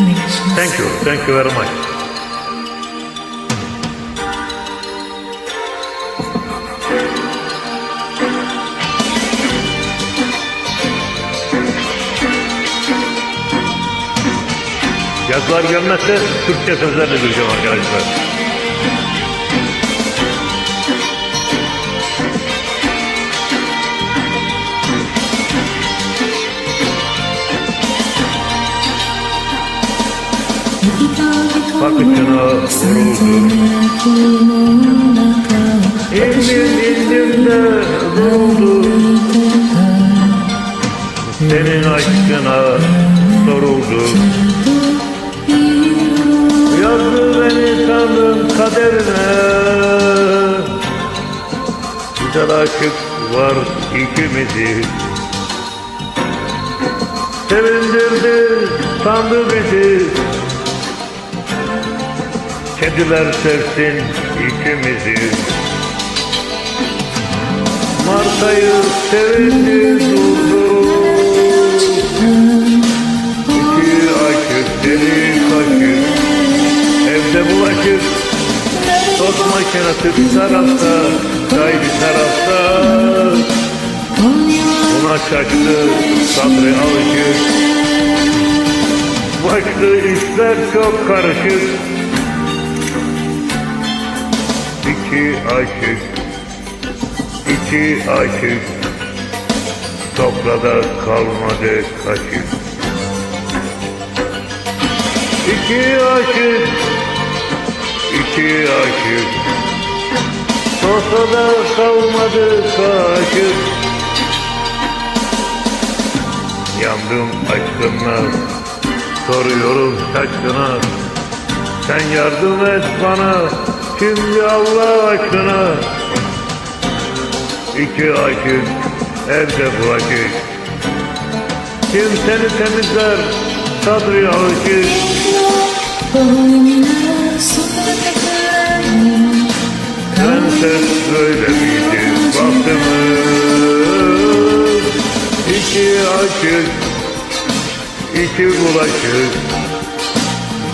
Thank you. Thank you very much. Yazılar gelmezse Türkçe sözlerle gireceğim arkadaşlar. Bakışına vuruldu. İndim indim de vuruldu. Senin aşkına soruldu. Yazdı beni tanrım kaderine. Güzel aşık var ikimizi. Sevindirdi sandı bizi. Kediler sevsin ikimizi. Marta'yı sevindi durdu İki aşık deli kaşık Evde bulaşık Tost makinesi bir tarafta Çay bir tarafta. Buna şaştı Sabri alışık Başlı işler çok karışık İki aşık, iki aşık, sofrada kalmadı kaşık. İki aşık, iki aşık, sofrada kalmadı kaşık. Yandım aşkınla, soruyorum şaşkına. Sen yardım et bana, şimdi Allah aşkına. İki aşık, evde bulaşık. Kim seni temizler, sadrı alışık. Prenses böyle miydi baktınız? İki aşık, iki bulaşık.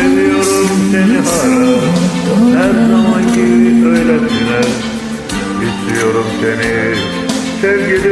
Seviyorum seni hala her zaman gibi öylesine. İstiyorum seni sevgili